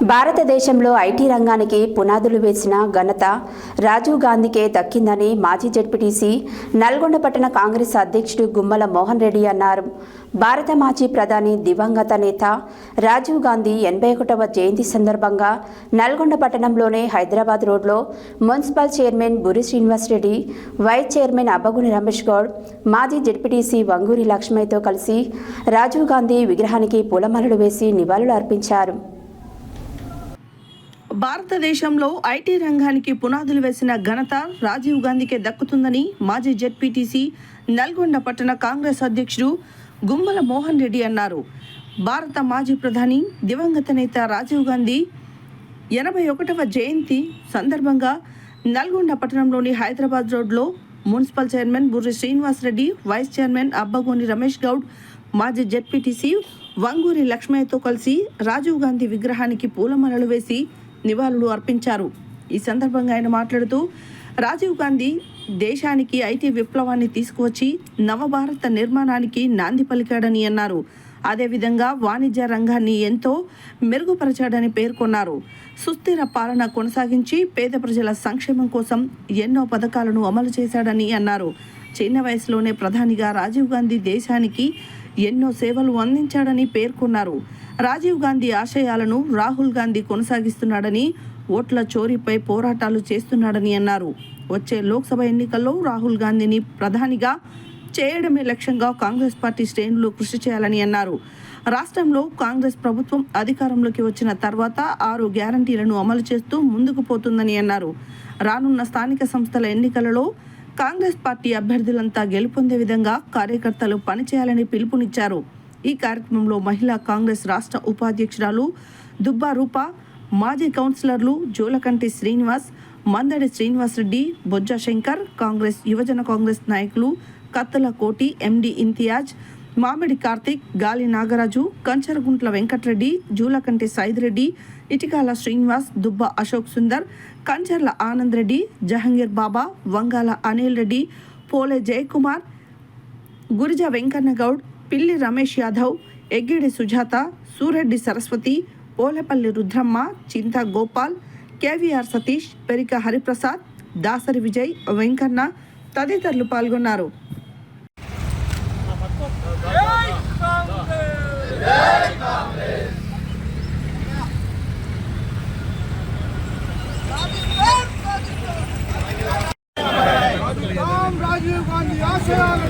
భారతదేశంలో ఐటీ రంగానికి పునాదులు వేసిన ఘనత రాజీవ్ గాంధీకే దక్కిందని మాజీ జడ్పీటీసీ నల్గొండ పట్టణ కాంగ్రెస్ అధ్యక్షుడు గుమ్మల మోహన్ రెడ్డి అన్నారు. భారత మాజీ ప్రధాని దివంగత నేత రాజీవ్ గాంధీ ఎనభై ఒకటవ జయంతి సందర్భంగా నల్గొండ పట్టణంలోనే హైదరాబాద్ రోడ్లో municipal chairman Burri Srinivasa Reddy vice chairman Abbaguni Ramesh Goud మాజీ జడ్పీటీసీ వంగూరి లక్ష్మయ్యతో కలిసి రాజీవ్ గాంధీ విగ్రహానికి పూలమాలలు వేసి నివాళులు అర్పించారు. భారతదేశంలో ఐటీ రంగానికి పునాదులు వేసిన ఘనత రాజీవ్ గాంధీకే దక్కుతుందని మాజీ జెడ్పీటీసీ నల్గొండ పట్టణ కాంగ్రెస్ అధ్యక్షుడు గుమ్మల మోహన్ రెడ్డి అన్నారు. భారత మాజీ ప్రధాని దివంగత నేత రాజీవ్ గాంధీ ఎనభై ఒకటవ జయంతి సందర్భంగా నల్గొండ పట్టణంలోని హైదరాబాద్ రోడ్లో municipal chairman Burri Srinivasa Reddy vice chairman Abbagoni Ramesh Goud మాజీ జెడ్పీటీసీ వంగూరి లక్ష్మయ్యతో కలిసి రాజీవ్ గాంధీ విగ్రహానికి పూలమాలలు వేసి నివాళులు అర్పించారు. ఈ సందర్భంగా ఆయన మాట్లాడుతూ రాజీవ్ గాంధీ దేశానికి ఐటీ విప్లవాన్ని తీసుకువచ్చి నవభారత నిర్మాణానికి నాంది పలికాడని అన్నారు. అదేవిధంగా వాణిజ్య రంగాన్ని ఎంతో మెరుగుపరచాడని పేర్కొన్నారు. సుస్థిర పాలన కొనసాగించి పేద ప్రజల సంక్షేమం కోసం ఎన్నో పథకాలను అమలు చేశాడని అన్నారు. చిన్న వయసులోనే ప్రధానిగా రాజీవ్ గాంధీ దేశానికి ఎన్నో సేవలు అందించాడని పేర్కొన్నారు. రాజీవ్ గాంధీ ఆశయాలను రాహుల్ గాంధీ కొనసాగిస్తున్నాడని ఓట్ల చోరీపై పోరాటాలు చేస్తున్నాడని అన్నారు. వచ్చే లోక్సభ ఎన్నికల్లో రాహుల్ గాంధీని ప్రధానిగా చేయడమే లక్ష్యంగా కాంగ్రెస్ పార్టీ శ్రేణులు కృషి చేయాలని అన్నారు. రాష్ట్రంలో కాంగ్రెస్ ప్రభుత్వం అధికారంలోకి వచ్చిన తర్వాత ఆరు గ్యారంటీలను అమలు చేస్తూ ముందుకు పోతుందని అన్నారు. రానున్న స్థానిక సంస్థల ఎన్నికలలో కాంగ్రెస్ పార్టీ అభ్యర్థులంతా గెలుపొందే విధంగా కార్యకర్తలు పనిచేయాలని పిలుపునిచ్చారు. ఈ కార్యక్రమంలో మహిళా కాంగ్రెస్ రాష్ట్ర ఉపాధ్యక్షురాలు దుబ్బా రూప మాజీ కౌన్సిలర్లు జోలకంటి శ్రీనివాస్ మందడి శ్రీనివాసరెడ్డి బొజ్జ శంకర్ కాంగ్రెస్ యువజన కాంగ్రెస్ నాయకులు కత్తల కోటి ఎండి ఇంతియాజ్ మామిడి కార్తిక్ గాలి నాగరాజు కంచరగుంట్ల వెంకటరెడ్డి జూలకంటి సైదిరెడ్డి ఇటికాల శ్రీనివాస్ దుబ్బ అశోక్ సుందర్ కంచర్ల ఆనంద్ రెడ్డి జహంగీర్ బాబా వంగాల అనిల్ రెడ్డి పోలే జయకుమార్ గురిజ వెంకన్న గౌడ్ పిల్లి రమేష్ యాదవ్ ఎగ్గిడి సుజాత సూరెడ్డి సరస్వతి పోలేపల్లి రుద్రమ్మ చింత గోపాల్ కేవీఆర్ సతీష్ పెరిక హరిప్రసాద్ దాసరి విజయ్ వెంకన్న తదితరులు పాల్గొన్నారు రామ్ రాజీవ్ గాంధీ ఆశయాలను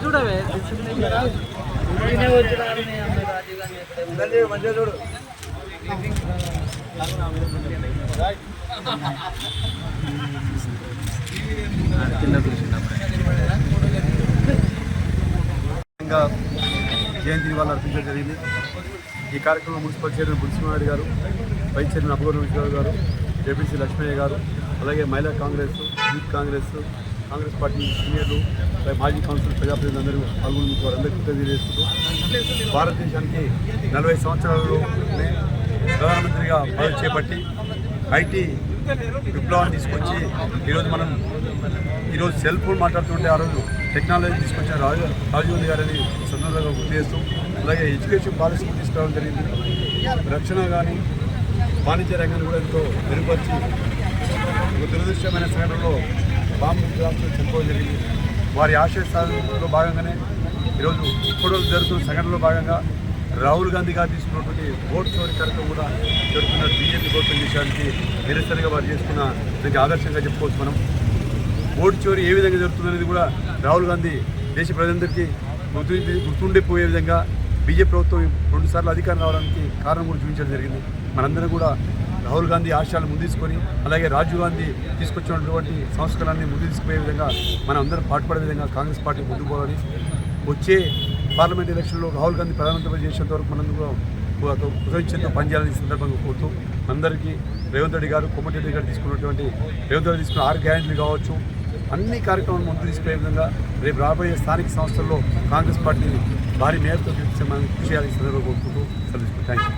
చూడవే. కింద కూర్చున్నప్పుడు జయంతిని వాళ్ళు అర్పించడం జరిగింది. ఈ కార్యక్రమంలో మున్సిపల్ చైర్మన్ బుల్సింహారెడ్డి గారు వైస్ చైర్మన్ అబ్బగౌర విశ్వరావు గారు జేపీసీ లక్ష్మయ్య గారు అలాగే మహిళా కాంగ్రెస్ యూత్ కాంగ్రెస్ కాంగ్రెస్ పార్టీ సీనియర్లు మాజీ కౌన్సిల్ ప్రజాప్రతినిధులు అందరూ పాల్గొని వారందరికీ తెలియజేస్తూ భారతదేశానికి నలభై సంవత్సరాలలోనే ప్రధానమంత్రిగా పదవి చేపట్టి ఐటీ విప్లవాన్ని తీసుకొచ్చి ఈరోజు మనం ఈరోజు సెల్ ఫోన్ మాట్లాడుతుంటే ఆ రోజు టెక్నాలజీ తీసుకొచ్చిన రాజు రాజీవ్ గారని సందర్భంగా గుర్తు చేస్తూ అలాగే ఎడ్యుకేషన్ పాలసీ తీసుకురావడం జరిగింది. రక్షణ కానీ వాణిజ్య రంగాన్ని కూడా ఎంతో మెరుగుపరిచి ఒక దురదృష్టమైన సంఘటనలో బాంబు బ్లాస్ట్లో చనిపోవడం జరిగింది. వారి ఆశయ సాధనలో భాగంగానే ఈరోజు ఇప్పుడు జరుగుతున్న సంఘటనలో భాగంగా రాహుల్ గాంధీ గారు తీసుకున్నటువంటి ఓట్ చోరీ కార్యక్రమం కూడా జరుగుతున్న బీజేపీ ప్రభుత్వం విషయానికి నిరసనగా వారు చేసుకున్న దానికి ఆదర్శంగా చెప్పుకోవచ్చు మనం. ఓటు చోరీ ఏ విధంగా జరుగుతుందనేది కూడా రాహుల్ గాంధీ దేశ ప్రజలందరికీ గుర్తు గుర్తుండిపోయే విధంగా బీజేపీ ప్రభుత్వం రెండుసార్లు అధికారం రావడానికి కారణం కూడా చూపించడం జరిగింది. మనందరం కూడా రాహుల్ గాంధీ ఆశయాలు ముందుకొని అలాగే రాజీవ్ గాంధీ తీసుకొచ్చినటువంటి సంస్కరణని ముందు తీసుకుపోయే విధంగా మనం అందరం పాటుపడే విధంగా కాంగ్రెస్ పార్టీ ముందుకు పోవాలని వచ్చే పార్లమెంట్ ఎలక్షన్లో రాహుల్ గాంధీ ప్రధానమంత్రి చేసేంత వరకు మనందరూ కృతజ్ఞతతో పనిచేయాలని సందర్భంగా కోరుతూ అందరికీ రేవంత్ రెడ్డి గారు కొమ్మటిరెడ్డి గారు తీసుకున్నటువంటి రేవంత్ రెడ్డి తీసుకున్న ఆరు గ్యారెంటీలు కావచ్చు అన్ని కార్యక్రమాలు ముందు తీసుకునే విధంగా రేపు రాబోయే స్థానిక సంస్థల్లో కాంగ్రెస్ పార్టీని భారీ మేరతో మనం కృషి చేయాలని సందర్భంగా కోరుకుంటూ సెలవు థ్యాంక్ యూ